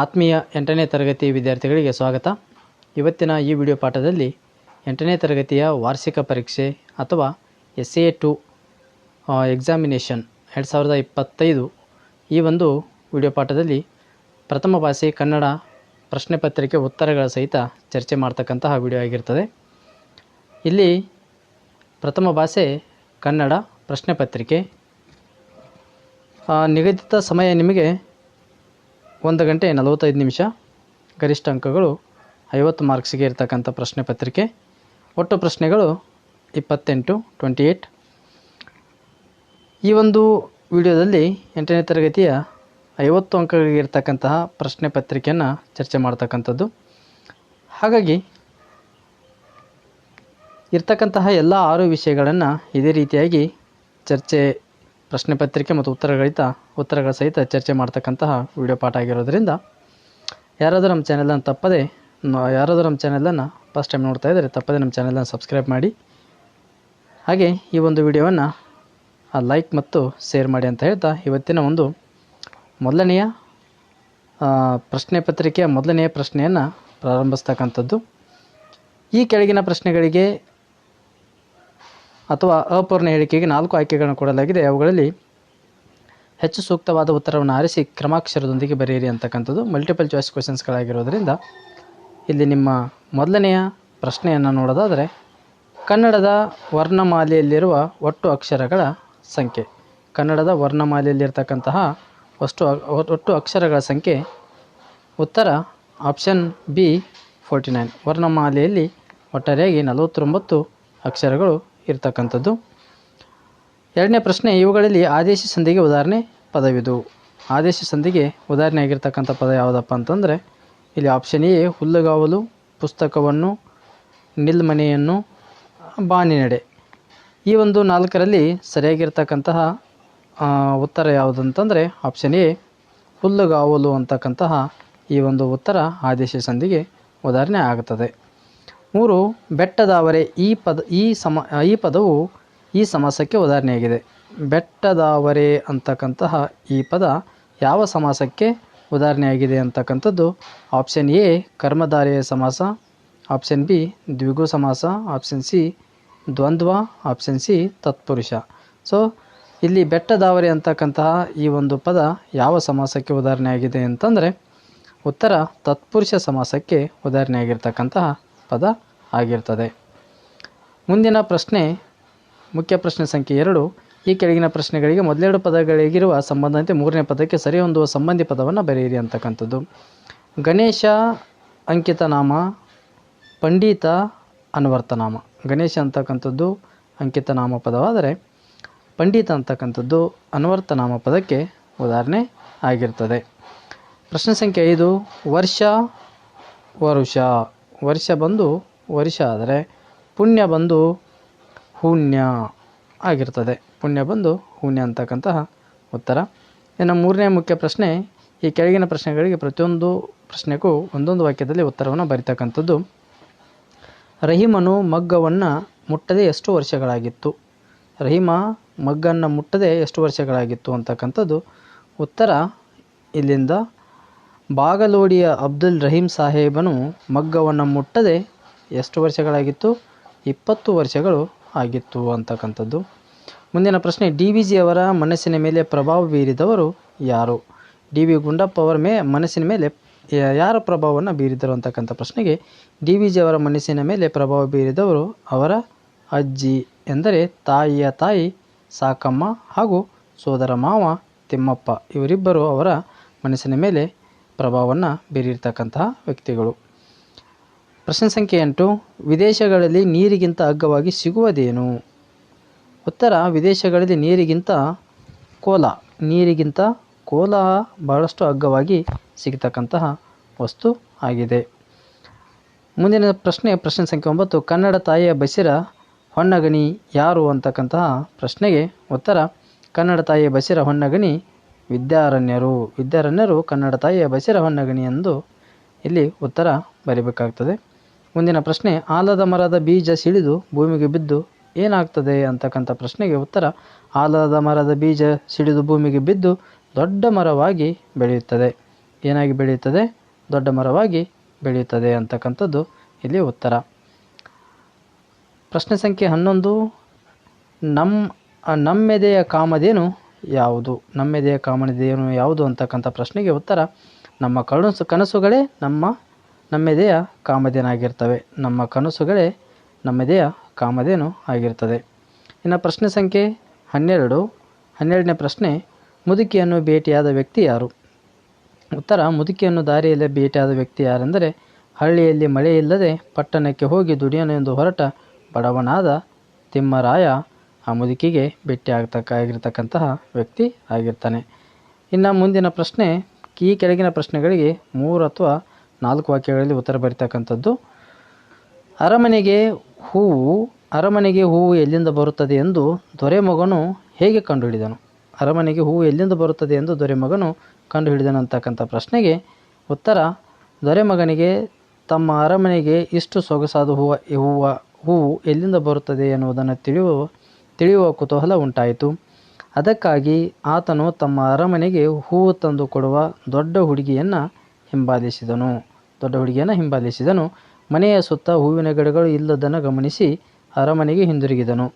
ಆತ್ಮೀಯ ಎಂಟನೇ ತರಗತಿ ವಿದ್ಯಾರ್ಥಿಗಳಿಗೆ ಸ್ವಾಗತ. ಇವತ್ತಿನ ಈ ವಿಡಿಯೋ ಪಾಠದಲ್ಲಿ ಎಂಟನೇ ತರಗತಿಯ ವಾರ್ಷಿಕ ಪರೀಕ್ಷೆ ಅಥವಾ ಎಸ್ ಎ ಟು ಎಕ್ಸಾಮಿನೇಷನ್ ಎರಡು ಸಾವಿರದ ಇಪ್ಪತ್ತೈದು ಈ ಒಂದು ವಿಡಿಯೋ ಪಾಠದಲ್ಲಿ ಪ್ರಥಮ ಭಾಷೆ ಕನ್ನಡ ಪ್ರಶ್ನೆ ಪತ್ರಿಕೆ ಉತ್ತರಗಳ ಸಹಿತ ಚರ್ಚೆ ಮಾಡ್ತಕ್ಕಂತಹ ವಿಡಿಯೋ ಆಗಿರ್ತದೆ. ಇಲ್ಲಿ ಪ್ರಥಮ ಭಾಷೆ ಕನ್ನಡ ಪ್ರಶ್ನೆ ಪತ್ರಿಕೆ. ನಿಗದಿತ ಸಮಯ ನಿಮಗೆ ಒಂದು ಗಂಟೆ ನಲವತ್ತೈದು ನಿಮಿಷ ಗರಿಷ್ಠ ಅಂಕಗಳು ಐವತ್ತು ಮಾರ್ಕ್ಸಿಗೆ ಇರತಕ್ಕಂಥ ಪ್ರಶ್ನೆ ಪತ್ರಿಕೆ. ಒಟ್ಟು ಪ್ರಶ್ನೆಗಳು ಇಪ್ಪತ್ತೆಂಟು, ಟ್ವೆಂಟಿ ಏಯ್ಟ್ ಈ ಒಂದು ವಿಡಿಯೋದಲ್ಲಿ ಎಂಟನೇ ತರಗತಿಯ ಐವತ್ತು ಅಂಕಗಳಿಗೆ ಇರತಕ್ಕಂತಹ ಪ್ರಶ್ನೆ ಪತ್ರಿಕೆಯನ್ನು ಚರ್ಚೆ ಮಾಡ್ತಕ್ಕಂಥದ್ದು. ಹಾಗಾಗಿ ಇರ್ತಕ್ಕಂತಹ ಎಲ್ಲ ಆರು ವಿಷಯಗಳನ್ನು ಇದೇ ರೀತಿಯಾಗಿ ಚರ್ಚೆ ಪ್ರಶ್ನೆ ಪತ್ರಿಕೆ ಮತ್ತು ಉತ್ತರಗಳಿತ ಉತ್ತರಗಳ ಸಹಿತ ಚರ್ಚೆ ಮಾಡ್ತಕ್ಕಂತಹ ವಿಡಿಯೋ ಪಾಠ ಆಗಿರೋದ್ರಿಂದ ಯಾರಾದರೂ ನಮ್ಮ ಚಾನೆಲನ್ನು ತಪ್ಪದೆ ಯಾರಾದರೂ ನಮ್ಮ ಚಾನೆಲನ್ನು ಫಸ್ಟ್ ಟೈಮ್ ನೋಡ್ತಾ ಇದ್ದರೆ ತಪ್ಪದೆ ನಮ್ಮ ಚಾನೆಲನ್ನು ಸಬ್ಸ್ಕ್ರೈಬ್ ಮಾಡಿ. ಹಾಗೆ ಈ ಒಂದು ವಿಡಿಯೋವನ್ನು ಲೈಕ್ ಮತ್ತು ಶೇರ್ ಮಾಡಿ ಅಂತ ಹೇಳ್ತಾ ಇವತ್ತಿನ ಒಂದು ಮೊದಲನೆಯ ಪ್ರಶ್ನೆ ಪತ್ರಿಕೆಯ ಮೊದಲನೆಯ ಪ್ರಶ್ನೆಯನ್ನು ಪ್ರಾರಂಭಿಸ್ತಕ್ಕಂಥದ್ದು. ಈ ಕೆಳಗಿನ ಪ್ರಶ್ನೆಗಳಿಗೆ ಅಥವಾ ಅಪೂರ್ಣ ಹೇಳಿಕೆಗೆ ನಾಲ್ಕು ಆಯ್ಕೆಗಳನ್ನು ಕೊಡಲಾಗಿದೆ. ಅವುಗಳಲ್ಲಿ ಹೆಚ್ಚು ಸೂಕ್ತವಾದ ಉತ್ತರವನ್ನು ಆರಿಸಿ ಕ್ರಮಾಕ್ಷರದೊಂದಿಗೆ ಬರೆಯಿರಿ ಅಂತಕ್ಕಂಥದ್ದು ಮಲ್ಟಿಪಲ್ ಚಾಯ್ಸ್ ಕ್ವೆಶನ್ಸ್ಗಳಾಗಿರೋದ್ರಿಂದ ಇಲ್ಲಿ ನಿಮ್ಮ ಮೊದಲನೆಯ ಪ್ರಶ್ನೆಯನ್ನು ನೋಡೋದಾದರೆ, ಕನ್ನಡದ ವರ್ಣಮಾಲೆಯಲ್ಲಿರುವ ಒಟ್ಟು ಅಕ್ಷರಗಳ ಸಂಖ್ಯೆ. ಕನ್ನಡದ ವರ್ಣಮಾಲೆಯಲ್ಲಿರ್ತಕ್ಕಂತಹ ಅಷ್ಟು ಒಟ್ಟು ಅಕ್ಷರಗಳ ಸಂಖ್ಯೆ, ಉತ್ತರ ಆಪ್ಷನ್ ಬಿ ಫೋರ್ಟಿ ನೈನ್ ವರ್ಣಮಾಲೆಯಲ್ಲಿ ಒಟ್ಟಾರೆಯಾಗಿ ನಲವತ್ತೊಂಬತ್ತು ಅಕ್ಷರಗಳು ಇರ್ತಕ್ಕಂಥದ್ದು. ಎರಡನೇ ಪ್ರಶ್ನೆ, ಇವುಗಳಲ್ಲಿ ಆದೇಶ ಸಂಧಿಗೆ ಉದಾಹರಣೆ ಪದವಿದು. ಆದೇಶ ಸಂಧಿಗೆ ಉದಾಹರಣೆ ಆಗಿರ್ತಕ್ಕಂಥ ಪದ ಯಾವುದಪ್ಪ ಅಂತಂದರೆ, ಇಲ್ಲಿ ಆಪ್ಷನ್ ಎ, ಹುಲ್ಲುಗಾವಲು, ಪುಸ್ತಕವನ್ನು, ನಿಲ್ಮನೆಯನ್ನು, ಬಾನಿನಡೆ. ಈ ಒಂದು ನಾಲ್ಕರಲ್ಲಿ ಸರಿಯಾಗಿರ್ತಕ್ಕಂತಹ ಉತ್ತರ ಯಾವುದಂತಂದರೆ ಆಪ್ಷನ್ ಎ, ಹುಲ್ಲುಗಾವಲು ಅಂತಕ್ಕಂತಹ ಈ ಒಂದು ಉತ್ತರ ಆದೇಶ ಸಂಧಿಗೆ ಉದಾಹರಣೆ ಆಗುತ್ತದೆ ಮೂರು, ಬೆಟ್ಟದಾವರೆ ಈ ಪದ, ಈ ಸಮ, ಈ ಪದವು ಈ ಸಮಾಸಕ್ಕೆ ಉದಾಹರಣೆಯಾಗಿದೆ. ಬೆಟ್ಟದಾವರೆ ಅಂತಕ್ಕಂತಹ ಈ ಪದ ಯಾವ ಸಮಾಸಕ್ಕೆ ಉದಾಹರಣೆಯಾಗಿದೆ ಅಂತಕ್ಕಂಥದ್ದು? ಆಪ್ಷನ್ ಎ, ಕರ್ಮಧಾರೆಯ ಸಮಾಸ. ಆಪ್ಷನ್ ಬಿ, ದ್ವಿಗು ಸಮಾಸ. ಆಪ್ಷನ್ ಸಿ, ದ್ವಂದ್ವ. ಆಪ್ಷನ್ ಸಿ, ತತ್ಪುರುಷ. ಸೊ ಇಲ್ಲಿ ಬೆಟ್ಟದಾವರೆ ಅಂತಕ್ಕಂತಹ ಈ ಒಂದು ಪದ ಯಾವ ಸಮಾಸಕ್ಕೆ ಉದಾಹರಣೆಯಾಗಿದೆ ಅಂತಂದರೆ ಉತ್ತರ ತತ್ಪುರುಷ ಸಮಾಸಕ್ಕೆ ಉದಾಹರಣೆಯಾಗಿರ್ತಕ್ಕಂತಹ ಪದ ಆಗಿರ್ತದೆ. ಮುಂದಿನ ಪ್ರಶ್ನೆ, ಮುಖ್ಯ ಪ್ರಶ್ನೆ ಸಂಖ್ಯೆ ಎರಡು. ಈ ಕೆಳಗಿನ ಪ್ರಶ್ನೆಗಳಿಗೆ ಮೊದಲೆರಡು ಪದಗಳಿಗಿರುವ ಸಂಬಂಧದಂತೆ ಮೂರನೇ ಪದಕ್ಕೆ ಸರಿ ಹೊಂದುವ ಸಂಬಂಧಿ ಪದವನ್ನು ಬರೆಯಿರಿ ಅಂತಕ್ಕಂಥದ್ದು. ಗಣೇಶ, ಅಂಕಿತನಾಮ, ಪಂಡಿತ, ಅನ್ವರ್ತನಾಮ. ಗಣೇಶ ಅಂತಕ್ಕಂಥದ್ದು ಅಂಕಿತನಾಮ ಪದವಾದರೆ ಪಂಡಿತ ಅಂತಕ್ಕಂಥದ್ದು ಅನ್ವರ್ತನಾಮ ಪದಕ್ಕೆ ಉದಾಹರಣೆ ಆಗಿರ್ತದೆ. ಪ್ರಶ್ನೆ ಸಂಖ್ಯೆ ಐದು, ವರ್ಷ, ವರುಷ. ವರ್ಷ ಬಂದು ವರ್ಷ ಆದರೆ ಪುಣ್ಯ ಬಂದು ಹೂನ್ಯ ಆಗಿರ್ತದೆ. ಪುಣ್ಯ ಬಂದು ಹೂನ್ಯ ಅಂತಕ್ಕಂತಹ ಉತ್ತರ. ಇನ್ನು ಮೂರನೇ ಮುಖ್ಯ ಪ್ರಶ್ನೆ, ಈ ಕೆಳಗಿನ ಪ್ರಶ್ನೆಗಳಿಗೆ ಪ್ರತಿಯೊಂದು ಪ್ರಶ್ನೆಗೂ ಒಂದೊಂದು ವಾಕ್ಯದಲ್ಲಿ ಉತ್ತರವನ್ನು ಬರಿತಕ್ಕಂಥದ್ದು. ರಹೀಮನು ಮಗ್ಗವನ್ನು ಮುಟ್ಟದೆ ಎಷ್ಟು ವರ್ಷಗಳಾಗಿತ್ತು? ರಹೀಮ ಮಗ್ಗನ್ನು ಮುಟ್ಟದೆ ಎಷ್ಟು ವರ್ಷಗಳಾಗಿತ್ತು ಅಂತಕ್ಕಂಥದ್ದು ಉತ್ತರ ಇಲ್ಲಿಂದ ಬಾಗಲೋಡಿಯ ಅಬ್ದುಲ್ ರಹೀಂ ಸಾಹೇಬನು ಮಗ್ಗವನ್ನು ಮುಟ್ಟದೆ ಎಷ್ಟು ವರ್ಷಗಳಾಗಿತ್ತು? ಇಪ್ಪತ್ತು ವರ್ಷಗಳು ಆಗಿತ್ತು ಅಂತಕ್ಕಂಥದ್ದು. ಮುಂದಿನ ಪ್ರಶ್ನೆ ಡಿ ವಿ ಜಿ ಅವರ ಮನಸ್ಸಿನ ಮೇಲೆ ಪ್ರಭಾವ ಬೀರಿದವರು ಯಾರು? ಡಿ ವಿ ಗುಂಡಪ್ಪ ಅವರ ಮೇ, ಮನಸ್ಸಿನ ಮೇಲೆ, ಯಾರ ಪ್ರಭಾವವನ್ನು ಬೀರಿದರು ಅಂತಕ್ಕಂಥ ಪ್ರಶ್ನೆಗೆ ಡಿ ವಿ ಜಿ ಅವರ ಮನಸ್ಸಿನ ಮೇಲೆ ಪ್ರಭಾವ ಬೀರಿದವರು ಅವರ ಅಜ್ಜಿ ಎಂದರೆ ತಾಯಿಯ ತಾಯಿ ಸಾಕಮ್ಮ ಹಾಗೂ ಸೋದರ ಮಾವ ತಿಮ್ಮಪ್ಪ. ಇವರಿಬ್ಬರು ಅವರ ಮನಸ್ಸಿನ ಮೇಲೆ ಪ್ರಭಾವವನ್ನು ಬೀರಿರ್ತಕ್ಕಂತಹ ವ್ಯಕ್ತಿಗಳು. ಪ್ರಶ್ನೆ ಸಂಖ್ಯೆ ಎಂಟು, ವಿದೇಶಗಳಲ್ಲಿ ನೀರಿಗಿಂತ ಅಗ್ಗವಾಗಿ ಸಿಗುವುದೇನು? ಉತ್ತರ, ವಿದೇಶಗಳಲ್ಲಿ ನೀರಿಗಿಂತ ಕೋಲ ನೀರಿಗಿಂತ ಕೋಲ ಬಹಳಷ್ಟು ಅಗ್ಗವಾಗಿ ಸಿಗತಕ್ಕಂತಹ ವಸ್ತು ಆಗಿದೆ. ಮುಂದಿನ ಪ್ರಶ್ನೆ ಪ್ರಶ್ನೆ ಸಂಖ್ಯೆ ಒಂಬತ್ತು, ಕನ್ನಡ ತಾಯಿಯ ಬಸಿರ ಹೊನ್ನಗಣಿ ಯಾರು ಅಂತಕ್ಕಂತಹ ಪ್ರಶ್ನೆಗೆ ಉತ್ತರ, ಕನ್ನಡ ತಾಯಿಯ ಬಸಿರ ಹೊನ್ನಗಣಿ ವಿದ್ಯಾರಣ್ಯರು. ವಿದ್ಯಾರಣ್ಯರು ಕನ್ನಡ ತಾಯಿಯ ಬಸಿರ ಹೊನ್ನಗಣಿ ಎಂದು ಇಲ್ಲಿ ಉತ್ತರ ಬರೀಬೇಕಾಗ್ತದೆ. ಮುಂದಿನ ಪ್ರಶ್ನೆ, ಆಲದ ಮರದ ಬೀಜ ಸಿಡಿದು ಭೂಮಿಗೆ ಬಿದ್ದು ಏನಾಗ್ತದೆ ಅಂತಕ್ಕಂಥ ಪ್ರಶ್ನೆಗೆ ಉತ್ತರ, ಆಲದ ಮರದ ಬೀಜ ಸಿಡಿದು ಭೂಮಿಗೆ ಬಿದ್ದು ದೊಡ್ಡ ಮರವಾಗಿ ಬೆಳೆಯುತ್ತದೆ. ಏನಾಗಿ ಬೆಳೆಯುತ್ತದೆ? ದೊಡ್ಡ ಮರವಾಗಿ ಬೆಳೆಯುತ್ತದೆ ಅಂತಕ್ಕಂಥದ್ದು ಇಲ್ಲಿ ಉತ್ತರ. ಪ್ರಶ್ನೆ ಸಂಖ್ಯೆ ಹನ್ನೊಂದು ನಮ್ಮ ನಮ್ಮೆದೆಯ ಕಾಮಧೇನು ಯಾವುದು? ನಮ್ಮೆದೆಯ ಕಾಮಧೇನು ಯಾವುದು ಅಂತಕ್ಕಂಥ ಪ್ರಶ್ನೆಗೆ ಉತ್ತರ, ನಮ್ಮ ಕನಸು ಕನಸುಗಳೇ ನಮ್ಮ ನಮ್ಮೆದೆಯ ಕಾಮಧೇನಾಗಿರ್ತವೆ ನಮ್ಮ ಕನಸುಗಳೇ ನಮ್ಮೆದೆಯ ಕಾಮಧೇನು ಆಗಿರ್ತದೆ. ಇನ್ನು ಪ್ರಶ್ನೆ ಸಂಖ್ಯೆ ಹನ್ನೆರಡು. ಹನ್ನೆರಡನೇ ಪ್ರಶ್ನೆ, ಮುದುಕಿಯನ್ನು ಭೇಟಿಯಾದ ವ್ಯಕ್ತಿ ಯಾರು? ಉತ್ತರ, ಮುದುಕಿಯನ್ನು ದಾರಿಯಲ್ಲಿ ಭೇಟಿಯಾದ ವ್ಯಕ್ತಿ ಯಾರೆಂದರೆ, ಹಳ್ಳಿಯಲ್ಲಿ ಮಳೆ ಇಲ್ಲದೆ ಪಟ್ಟಣಕ್ಕೆ ಹೋಗಿ ದುಡಿಯನೆಂದು ಹೊರಟ ಬಡವನಾದ ತಿಮ್ಮರಾಯ ಆ ಮುದುಕಿಗೆ ಭೇಟಿ ಆಗ್ತಕ್ಕ ಆಗಿರ್ತಕ್ಕಂತಹ ವ್ಯಕ್ತಿ ಆಗಿರ್ತಾನೆ. ಇನ್ನು ಮುಂದಿನ ಪ್ರಶ್ನೆ, ಈ ಕೆಳಗಿನ ಪ್ರಶ್ನೆಗಳಿಗೆ ಮೂರು ಅಥವಾ ನಾಲ್ಕು ವಾಕ್ಯಗಳಲ್ಲಿ ಉತ್ತರ ಬರಿತಕ್ಕಂಥದ್ದು. ಅರಮನೆಗೆ ಹೂವು ಅರಮನೆಗೆ ಹೂವು ಎಲ್ಲಿಂದ ಬರುತ್ತದೆ ಎಂದು ದೊರೆಮಗನು ಹೇಗೆ ಕಂಡುಹಿಡಿದನು? ಅರಮನೆಗೆ ಹೂವು ಎಲ್ಲಿಂದ ಬರುತ್ತದೆ ಎಂದು ದೊರೆಮಗನು ಕಂಡುಹಿಡಿದನು ಅಂತಕ್ಕಂಥ ಪ್ರಶ್ನೆಗೆ ಉತ್ತರ, ದೊರೆಮಗನಿಗೆ ತಮ್ಮ ಅರಮನೆಗೆ ಇಷ್ಟು ಸೊಗಸಾದ ಹೂವು ಹೂವು ಹೂವು ಎಲ್ಲಿಂದ ಬರುತ್ತದೆ ಎನ್ನುವುದನ್ನು ತಿಳಿಯುವ ತಿಳಿಯುವ ಕುತೂಹಲ ಉಂಟಾಯಿತು. ಅದಕ್ಕಾಗಿ ಆತನು ತಮ್ಮ ಅರಮನೆಗೆ ಹೂವು ತಂದು ಕೊಡುವ ದೊಡ್ಡ ಹುಡುಗಿಯನ್ನು ಹಿಂಬಾಲಿಸಿದನು. ದೊಡ್ಡ ಹುಡುಗಿಯನ್ನು ಹಿಂಬಾಲಿಸಿದನು. ಮನೆಯ ಸುತ್ತ ಹೂವಿನ ಗಿಡಗಳು ಇಲ್ಲದನ್ನು ಗಮನಿಸಿ ಅರಮನೆಗೆ ಹಿಂದಿರುಗಿದನು.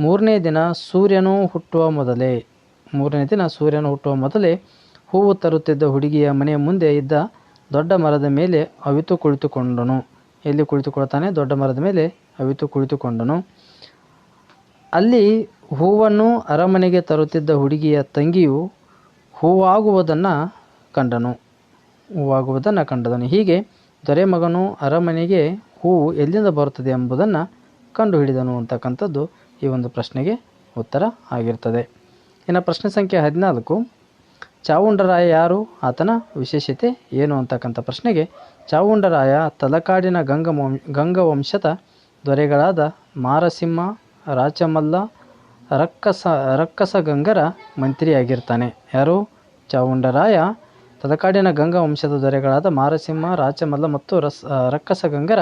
ಮೂರನೇ ದಿನ ಸೂರ್ಯನು ಹುಟ್ಟುವ ಮೊದಲೇ, ಮೂರನೇ ದಿನ ಸೂರ್ಯನು ಹುಟ್ಟುವ ಮೊದಲೇ ಹೂವು ತರುತ್ತಿದ್ದ ಹುಡುಗಿಯ ಮನೆಯ ಮುಂದೆ ಇದ್ದ ದೊಡ್ಡ ಮರದ ಮೇಲೆ ಅವಿತು ಕುಳಿತುಕೊಂಡನು. ಎಲ್ಲಿ ಕುಳಿತುಕೊಳ್ತಾನೆ? ದೊಡ್ಡ ಮರದ ಮೇಲೆ ಅವಿತು ಕುಳಿತುಕೊಂಡನು. ಅಲ್ಲಿ ಹೂವನ್ನು ಅರಮನೆಗೆ ತರುತ್ತಿದ್ದ ಹುಡುಗಿಯ ತಂಗಿಯು ಹೂವಾಗುವುದನ್ನು ಕಂಡನು. ಹೂವಾಗುವುದನ್ನು ಕಂಡದನು. ಹೀಗೆ ದೊರೆ ಮಗನು ಅರಮನೆಗೆ ಹೂವು ಎಲ್ಲಿಂದ ಬರುತ್ತದೆ ಎಂಬುದನ್ನು ಕಂಡುಹಿಡಿದನು ಅಂತಕ್ಕಂಥದ್ದು ಈ ಒಂದು ಪ್ರಶ್ನೆಗೆ ಉತ್ತರ ಆಗಿರ್ತದೆ. ಇನ್ನು ಪ್ರಶ್ನೆ ಸಂಖ್ಯೆ ಹದಿನಾಲ್ಕು. ಚಾವುಂಡರಾಯ ಯಾರು? ಆತನ ವಿಶೇಷತೆ ಏನು ಅಂತಕ್ಕಂಥ ಪ್ರಶ್ನೆಗೆ ಚಾವುಂಡರಾಯ ತಲಕಾಡಿನ ಗಂಗ ಗಂಗವಂಶದ ದೊರೆಗಳಾದ ಮಾರಸಿಂಹ ರಾಚಮಲ್ಲ ರಕ್ಕಸ ರಕ್ಕಸಗಂಗರ ಮಂತ್ರಿಯಾಗಿರ್ತಾನೆ. ಯಾರು? ಚಾವುಂಡರಾಯ ತಲಕಾಡಿನ ಗಂಗಾ ವಂಶದ ದೊರೆಗಳಾದ ಮಾರಸಿಂಹ ರಾಚಮಲ್ಲ ಮತ್ತು ರಸ್ ರಕ್ಕಸಗಂಗರ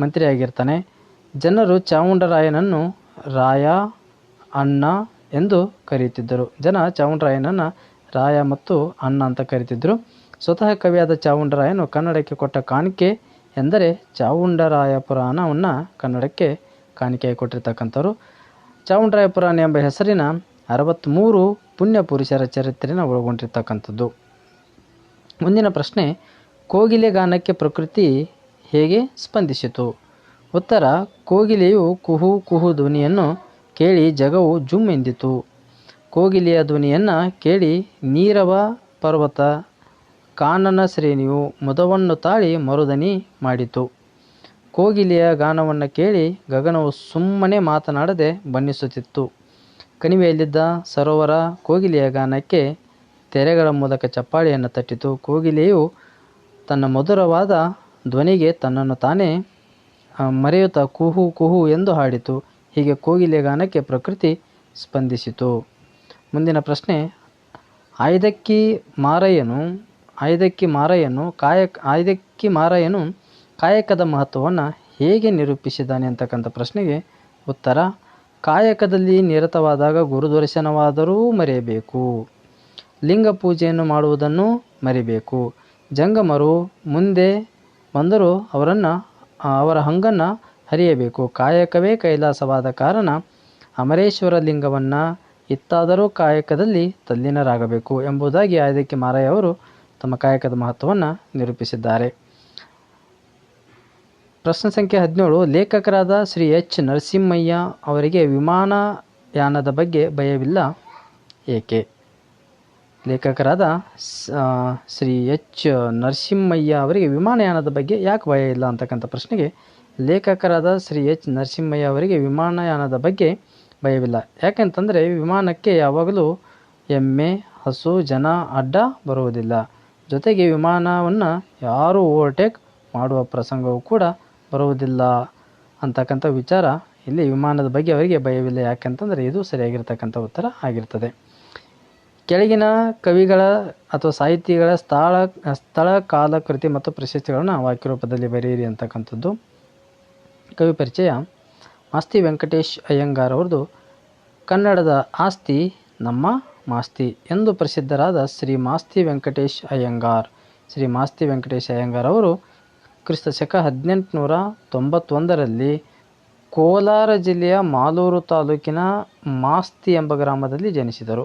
ಮಂತ್ರಿಯಾಗಿರ್ತಾನೆ. ಜನರು ಚಾವುಂಡರಾಯನನ್ನು ರಾಯ, ಅಣ್ಣ ಎಂದು ಕರೆಯುತ್ತಿದ್ದರು. ಜನ ಚಾವುಂಡರಾಯನನ್ನು ರಾಯ ಮತ್ತು ಅಣ್ಣ ಅಂತ ಕರೀತಿದ್ದರು ಸ್ವತಃ ಕವಿಯಾದ ಚಾವುಂಡರಾಯನು ಕನ್ನಡಕ್ಕೆ ಕೊಟ್ಟ ಕಾಣಿಕೆ ಎಂದರೆ ಚಾವುಂಡರಾಯ ಪುರಾಣವನ್ನು ಕನ್ನಡಕ್ಕೆ ಕಾಣಿಕೆಯಾಗಿ ಕೊಟ್ಟಿರ್ತಕ್ಕಂಥವ್ರು. ಚಾವುಂಡರಾಯ ಪುರಾಣ ಎಂಬ ಹೆಸರಿನ ಅರವತ್ತ್ಮೂರು ಪುಣ್ಯ ಪುರುಷರ ಚರಿತ್ರೆಯನ್ನು ಒಳಗೊಂಡಿರ್ತಕ್ಕಂಥದ್ದು. ಮುಂದಿನ ಪ್ರಶ್ನೆ, ಕೋಗಿಲೆ ಗಾನಕ್ಕೆ ಪ್ರಕೃತಿ ಹೇಗೆ ಸ್ಪಂದಿಸಿತು? ಉತ್ತರ, ಕೋಗಿಲೆಯು ಕುಹು ಕುಹು ಧ್ವನಿಯನ್ನು ಕೇಳಿ ಜಗವು ಜುಮ್ ಎಂದಿತು. ಕೋಗಿಲೆಯ ಧ್ವನಿಯನ್ನು ಕೇಳಿ ನೀರವ ಪರ್ವತ, ಕಾನನ ಶ್ರೇಣಿಯು ಮುದವನ್ನು ತಾಳಿ ಮರುದನಿ ಮಾಡಿತು. ಕೋಗಿಲೆಯ ಗಾನವನ್ನು ಕೇಳಿ ಗಗನವು ಸುಮ್ಮನೆ ಮಾತನಾಡದೆ ಬಣ್ಣಿಸುತ್ತಿತ್ತು. ಕಣಿವೆಯಲ್ಲಿದ್ದ ಸರೋವರ ಕೋಗಿಲೆಯ ಗಾನಕ್ಕೆ ತೆರೆಗಳ ಮೂಲಕ ಚಪ್ಪಾಳೆಯನ್ನು ತಟ್ಟಿತು. ಕೋಗಿಲೆಯು ತನ್ನ ಮಧುರವಾದ ಧ್ವನಿಗೆ ತನ್ನನ್ನು ತಾನೇ ಮರೆಯುತ್ತಾ ಕುಹು ಕುಹು ಎಂದು ಹಾಡಿತು. ಹೀಗೆ ಕೋಗಿಲೆ ಗಾನಕ್ಕೆ ಪ್ರಕೃತಿ ಸ್ಪಂದಿಸಿತು. ಮುಂದಿನ ಪ್ರಶ್ನೆ ಆಯ್ದಕ್ಕಿ ಮಾರಯ್ಯನು ಆಯ್ದಕ್ಕಿ ಮಾರಯ್ಯನು ಕಾಯಕ್ ಆಯ್ದಕ್ಕಿ ಮಾರಯ್ಯನು ಕಾಯಕದ ಮಹತ್ವವನ್ನು ಹೇಗೆ ನಿರೂಪಿಸಿದ್ದಾನೆ ಅಂತಕ್ಕಂಥ ಪ್ರಶ್ನೆಗೆ ಉತ್ತರ, ಕಾಯಕದಲ್ಲಿ ನಿರತವಾದಾಗ ಗುರುದರ್ಶನವಾದರೂ ಮರೆಯಬೇಕು. ಲಿಂಗ ಪೂಜೆಯನ್ನು ಮಾಡುವುದನ್ನು ಮರಿಬೇಕು. ಜಂಗಮರು ಮುಂದೆ ಬಂದರೂ ಅವರನ್ನು, ಅವರ ಹಂಗನ್ನು ಹರಿಯಬೇಕು. ಕಾಯಕವೇ ಕೈಲಾಸವಾದ ಕಾರಣ ಅಮರೇಶ್ವರ ಲಿಂಗವನ್ನು ಇತ್ತಾದರೂ ಕಾಯಕದಲ್ಲಿ ತಲ್ಲೀನರಾಗಬೇಕು ಎಂಬುದಾಗಿ ಆಯ್ದಕ್ಕೆ ಮಾರಯ್ಯ ಅವರು ತಮ್ಮ ಕಾಯಕದ ಮಹತ್ವವನ್ನು ನಿರೂಪಿಸಿದ್ದಾರೆ. ಪ್ರಶ್ನೆ ಸಂಖ್ಯೆ ಹದಿನೇಳು, ಲೇಖಕರಾದ ಶ್ರೀ ಎಚ್. ನರಸಿಂಹಯ್ಯ ಅವರಿಗೆ ವಿಮಾನಯಾನದ ಬಗ್ಗೆ ಭಯವಿಲ್ಲ. ಏಕೆ? ಲೇಖಕರಾದ ಶ್ರೀ ಎಚ್. ನರಸಿಂಹಯ್ಯ ಅವರಿಗೆ ವಿಮಾನಯಾನದ ಬಗ್ಗೆ ಯಾಕೆ ಭಯ ಇಲ್ಲ ಅಂತಕ್ಕಂಥ ಪ್ರಶ್ನೆಗೆ ಲೇಖಕರಾದ ಶ್ರೀ ಎಚ್. ನರಸಿಂಹಯ್ಯ ಅವರಿಗೆ ವಿಮಾನಯಾನದ ಬಗ್ಗೆ ಭಯವಿಲ್ಲ. ಯಾಕೆಂತಂದರೆ ವಿಮಾನಕ್ಕೆ ಯಾವಾಗಲೂ ಎಮ್ಮೆ, ಹಸು, ಜನ, ಅಡ್ಡ ಬರುವುದಿಲ್ಲ. ಜೊತೆಗೆ ವಿಮಾನವನ್ನು ಯಾರೂ ಓವರ್ಟೇಕ್ ಮಾಡುವ ಪ್ರಸಂಗವೂ ಕೂಡ ಬರುವುದಿಲ್ಲ ಅಂತಕ್ಕಂಥ ವಿಚಾರ ಇಲ್ಲಿ ವಿಮಾನದ ಬಗ್ಗೆ ಅವರಿಗೆ ಭಯವಿಲ್ಲ. ಯಾಕಂತಂದರೆ ಇದು ಸರಿಯಾಗಿರ್ತಕ್ಕಂಥ ಉತ್ತರ ಆಗಿರ್ತದೆ. ಕೆಳಗಿನ ಕವಿಗಳ ಅಥವಾ ಸಾಹಿತಿಗಳ ಸ್ಥಳ ಸ್ಥಳ, ಕಾಲ, ಕೃತಿ ಮತ್ತು ಪ್ರಶಸ್ತಿಗಳನ್ನು ವಾಕ್ಯ ರೂಪದಲ್ಲಿ ಬರೆಯಿರಿ ಅಂತಕ್ಕಂಥದ್ದು. ಕವಿ ಪರಿಚಯ ಮಾಸ್ತಿ ವೆಂಕಟೇಶ್ ಅಯ್ಯಂಗಾರ್ ಅವ್ರದ್ದು, ಕನ್ನಡದ ಆಸ್ತಿ ನಮ್ಮ ಮಾಸ್ತಿ ಎಂದು ಪ್ರಸಿದ್ಧರಾದ ಶ್ರೀ ಮಾಸ್ತಿ ವೆಂಕಟೇಶ್ ಅಯ್ಯಂಗಾರ್. ಶ್ರೀ ಮಾಸ್ತಿ ವೆಂಕಟೇಶ್ ಅಯ್ಯಂಗಾರ್ ಅವರು ಕ್ರಿಸ್ತ ಶಕ ಹದಿನೆಂಟುನೂರ ತೊಂಬತ್ತೊಂದರಲ್ಲಿ ಕೋಲಾರ ಜಿಲ್ಲೆಯ ಮಾಲೂರು ತಾಲೂಕಿನ ಮಾಸ್ತಿ ಎಂಬ ಗ್ರಾಮದಲ್ಲಿ ಜನಿಸಿದರು.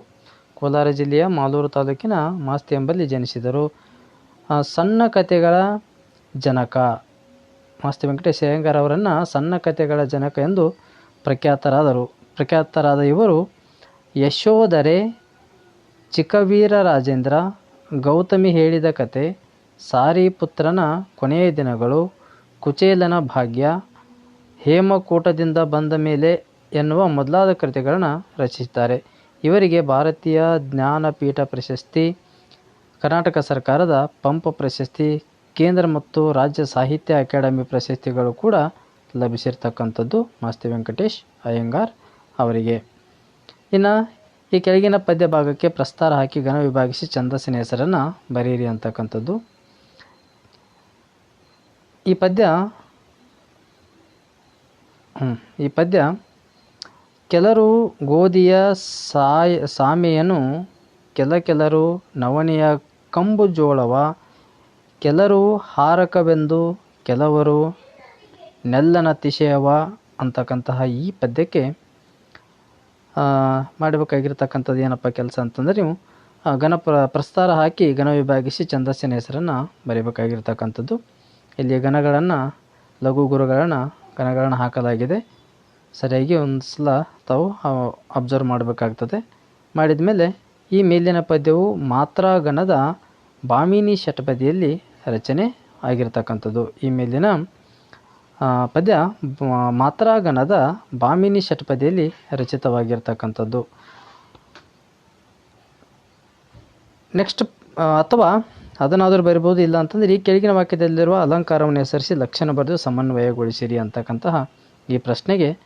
ಕೋಲಾರ ಜಿಲ್ಲೆಯ ಮಾಲೂರು ತಾಲೂಕಿನ ಮಾಸ್ತಿ ಎಂಬಲ್ಲಿ ಜನಿಸಿದರು. ಸಣ್ಣ ಕಥೆಗಳ ಜನಕ. ಮಾಸ್ತಿ ವೆಂಕಟೇಶ್ ಅಯ್ಯಂಗಾರ್ ಅವರನ್ನು ಸಣ್ಣ ಕಥೆಗಳ ಜನಕ ಎಂದು ಪ್ರಖ್ಯಾತರಾದರು. ಪ್ರಖ್ಯಾತರಾದ ಇವರು ಯಶೋಧರೆ ಚಿಕ್ಕವೀರ ರಾಜೇಂದ್ರ ಗೌತಮಿ ಹೇಳಿದ ಕತೆ ಸಾರಿಪುತ್ರನ ಕೊನೆಯ ದಿನಗಳು ಕುಚೇಲನ ಭಾಗ್ಯ, ಹೇಮಕೂಟದಿಂದ ಬಂದ ಮೇಲೆ ಎನ್ನುವ ಮೊದಲಾದ ಕೃತಿಗಳನ್ನು ರಚಿಸಿದ್ದಾರೆ ಇವರಿಗೆ ಭಾರತೀಯ ಜ್ಞಾನಪೀಠ ಪ್ರಶಸ್ತಿ, ಕರ್ನಾಟಕ ಸರ್ಕಾರದ ಪಂಪ ಪ್ರಶಸ್ತಿ, ಕೇಂದ್ರ ಮತ್ತು ರಾಜ್ಯ ಸಾಹಿತ್ಯ ಅಕಾಡೆಮಿ ಪ್ರಶಸ್ತಿಗಳು ಕೂಡ ಲಭಿಸಿರ್ತಕ್ಕಂಥದ್ದು ಮಾಸ್ತಿ ವೆಂಕಟೇಶ್ ಅಯ್ಯಂಗಾರ್ ಅವರಿಗೆ. ಇನ್ನು ಈ ಕೆಳಗಿನ ಪದ್ಯ ಭಾಗಕ್ಕೆ ಪ್ರಸ್ತಾರ ಹಾಕಿ ಘನ ವಿಭಾಗಿಸಿ ಛಂದಸ್ಸಿನ ಹೆಸರನ್ನು ಬರೆಯಿರಿ ಅಂತಕ್ಕಂಥದ್ದು ಈ ಪದ್ಯ ಈ ಪದ್ಯ, ಕೆಲರು ಗೋಧಿಯ ಸಾಯ, ಸಾಮೆಯನ್ನು ಕೆಲ ಕೆಲರು ನವಣೆಯ ಕಂಬು ಜೋಳವ, ಕೆಲರು ಹಾರಕವೆಂದು ಕೆಲವರು ನೆಲ್ಲನ ತಿಶಯವ ಅಂತಕ್ಕಂತಹ ಈ ಪದ್ಯಕ್ಕೆ ಮಾಡಬೇಕಾಗಿರ್ತಕ್ಕಂಥದ್ದು ಏನಪ್ಪ ಕೆಲಸ ಅಂತಂದರೆ ನೀವು ಗಣಪ್ರ, ಪ್ರಸ್ತಾರ ಹಾಕಿ ಗಣ ವಿಭಾಗಿಸಿ ಛಂದಸ್ಸಿನ ಹೆಸರನ್ನು ಬರೀಬೇಕಾಗಿರ್ತಕ್ಕಂಥದ್ದು. ಇಲ್ಲಿ ಘನಗಳನ್ನು ಲಘು ಗುರುಗಳನ್ನು ಘನಗಳನ್ನು ಹಾಕಲಾಗಿದೆ. ಸರಿಯಾಗಿ ಒಂದು ಸಲ ತಾವು ಅಬ್ಸರ್ವ್ ಮಾಡಬೇಕಾಗ್ತದೆ. ಮಾಡಿದ ಮೇಲೆ ಈ ಮೇಲಿನ ಪದ್ಯವು ಮಾತ್ರಾ ಗಣದ ಬಾಮಿನಿ ಷಟ್ಪದಿಯಲ್ಲಿ ರಚನೆ ಆಗಿರ್ತಕ್ಕಂಥದ್ದು. ಈ ಮೇಲಿನ ಪದ್ಯ ಬ- ಮಾತ್ರಾಗಣದ ಬಾಮಿನಿ ಷಟ್ಪದಿಯಲ್ಲಿ ರಚಿತವಾಗಿರ್ತಕ್ಕಂಥದ್ದು. ನೆಕ್ಸ್ಟ್ ಅಥವಾ ಅದನ್ನಾದರೂ ಬರಿಬೋದು ಇಲ್ಲ ಅಂತಂದರೆ ಈ ಕೆಳಗಿನ ವಾಕ್ಯದಲ್ಲಿರುವ ಅಲಂಕಾರವನ್ನು ಹೆಸರಿಸಿ ಲಕ್ಷಣ ಬರೆದು ಸಮನ್ವಯಗೊಳಿಸಿರಿ ಅಂತಕ್ಕಂತಹ ಈ ಪ್ರಶ್ನೆಗೆ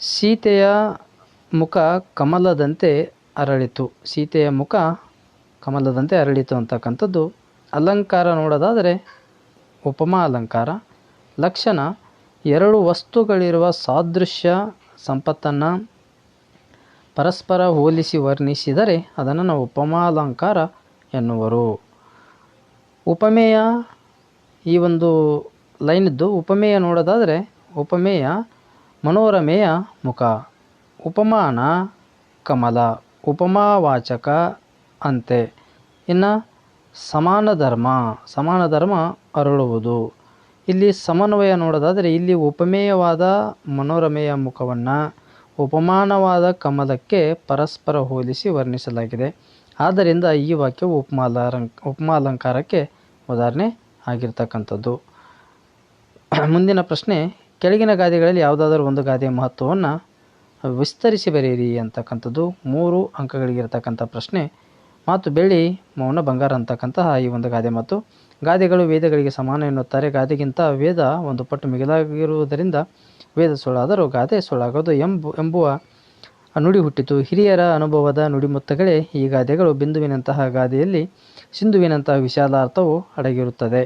ಸೀತೆಯ ಮುಖ ಕಮಲದಂತೆ ಅರಳಿತು. ಸೀತೆಯ ಮುಖ ಕಮಲದಂತೆ ಅರಳಿತು ಅಂತಕ್ಕಂಥದ್ದು. ಅಲಂಕಾರ ನೋಡೋದಾದರೆ ಉಪಮಾ ಅಲಂಕಾರ. ಲಕ್ಷಣ, ಎರಡು ವಸ್ತುಗಳಿರುವ ಸಾದೃಶ್ಯ ಸಂಪತ್ತನ್ನು ಪರಸ್ಪರ ಹೋಲಿಸಿ ವರ್ಣಿಸಿದರೆ ಅದನ್ನು ನಾವು ಉಪಮಾಲಂಕಾರ ಎನ್ನುವರು. ಉಪಮೇಯ ಈ ಒಂದು ಲೈನಿದ್ದು ಉಪಮೇಯ ನೋಡೋದಾದರೆ ಉಪಮೇಯ ಮನೋರಮೆಯ ಮುಖ, ಉಪಮಾನ ಕಮಲ, ಉಪಮಾವಾಚಕ ಅಂತೆ. ಇನ್ನು ಸಮಾನ ಧರ್ಮ ಸಮಾನ ಧರ್ಮ ಅರಳುವುದು. ಇಲ್ಲಿ ಸಮನ್ವಯ ನೋಡೋದಾದರೆ ಇಲ್ಲಿ ಉಪಮೇಯವಾದ ಮನೋರಮೆಯ ಮುಖವನ್ನು ಉಪಮಾನವಾದ ಕಮಲಕ್ಕೆ ಪರಸ್ಪರ ಹೋಲಿಸಿ ವರ್ಣಿಸಲಾಗಿದೆ. ಆದ್ದರಿಂದ ಈ ವಾಕ್ಯವು ಉಪಮಾಲಂಕ ಉಪಮಾಲಂಕಾರಕ್ಕೆ ಉದಾಹರಣೆ ಆಗಿರ್ತಕ್ಕಂಥದ್ದು. ಮುಂದಿನ ಪ್ರಶ್ನೆ, ಕೆಳಗಿನ ಗಾದೆಗಳಲ್ಲಿ ಯಾವುದಾದರೂ ಒಂದು ಗಾದೆಯ ಮಹತ್ವವನ್ನು ವಿಸ್ತರಿಸಿ ಬರೆಯಿರಿ ಅಂತಕ್ಕಂಥದ್ದು. ಮೂರು ಅಂಕಗಳಿಗಿರ್ತಕ್ಕಂಥ ಪ್ರಶ್ನೆ. ಮಾತು ಬೆಳ್ಳಿ, ಮೌನ, ಬಂಗಾರ ಅಂತಕ್ಕಂತಹ ಈ ಒಂದು ಗಾದೆ ಮತ್ತು ಗಾದೆಗಳು ವೇದಗಳಿಗೆ ಸಮಾನ ಎನ್ನುತ್ತಾರೆ. ಗಾದೆಗಿಂತ ವೇದ ಒಂದು ಪಟ್ಟು ಮಿಗಿಲಾಗಿರುವುದರಿಂದ ವೇದ ಸುಳ್ಳಾದರೂ ಗಾದೆ ಸುಳ್ಳಾಗೋದು ಎಂಬು, ಎಂಬುವ ನುಡಿ ಹುಟ್ಟಿತು. ಹಿರಿಯರ ಅನುಭವದ ನುಡಿಮುತ್ತಗಳೇ ಈ ಗಾದೆಗಳು. ಬಿಂದುವಿನಂತಹ ಗಾದೆಯಲ್ಲಿ ಸಿಂಧುವಿನಂತಹ ವಿಶಾಲಾರ್ಥವು ಅಡಗಿರುತ್ತದೆ.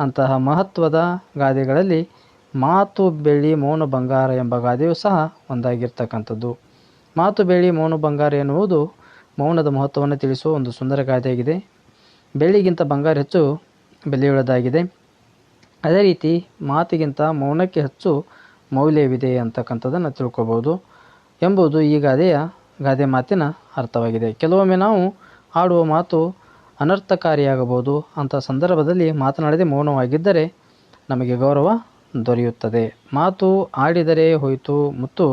ಅಂತಹ ಮಹತ್ವದ ಗಾದೆಗಳಲ್ಲಿ ಮಾತು ಬೆಳ್ಳಿ ಮೌನ ಬಂಗಾರ ಎಂಬ ಗಾದೆಯೂ ಸಹ ಒಂದಾಗಿರ್ತಕ್ಕಂಥದ್ದು. ಮಾತು ಬೆಳ್ಳಿ ಮೌನ ಬಂಗಾರ ಎನ್ನುವುದು ಮೌನದ ಮಹತ್ವವನ್ನು ತಿಳಿಸುವ ಒಂದು ಸುಂದರ ಗಾದೆಯಾಗಿದೆ. ಬೆಳ್ಳಿಗಿಂತ ಬಂಗಾರ ಹೆಚ್ಚು ಬೆಲೆಯುಳ್ಳದಾಗಿದೆ ಅದೇ ರೀತಿ ಮಾತಿಗಿಂತ ಮೌನಕ್ಕೆ ಹೆಚ್ಚು ಮೌಲ್ಯವಿದೆ ಅಂತಕ್ಕಂಥದ್ದನ್ನು ತಿಳ್ಕೊಬೋದು. ಎಂಬುದು ಈ ಗಾದೆಯ ಗಾದೆ ಮಾತಿನ ಅರ್ಥವಾಗಿದೆ. ಕೆಲವೊಮ್ಮೆ ನಾವು ಆಡುವ ಮಾತು ಅನರ್ಥಕಾರಿಯಾಗಬಹುದು ಅಂಥ ಸಂದರ್ಭದಲ್ಲಿ ಮಾತನಾಡದೆ ಮೌನವಾಗಿದ್ದರೆ ನಮಗೆ ಗೌರವ ದೊರೆಯುತ್ತದೆ. ಮಾತು ಆಡಿದರೆ ಹೋಯಿತು, ಮತ್ತು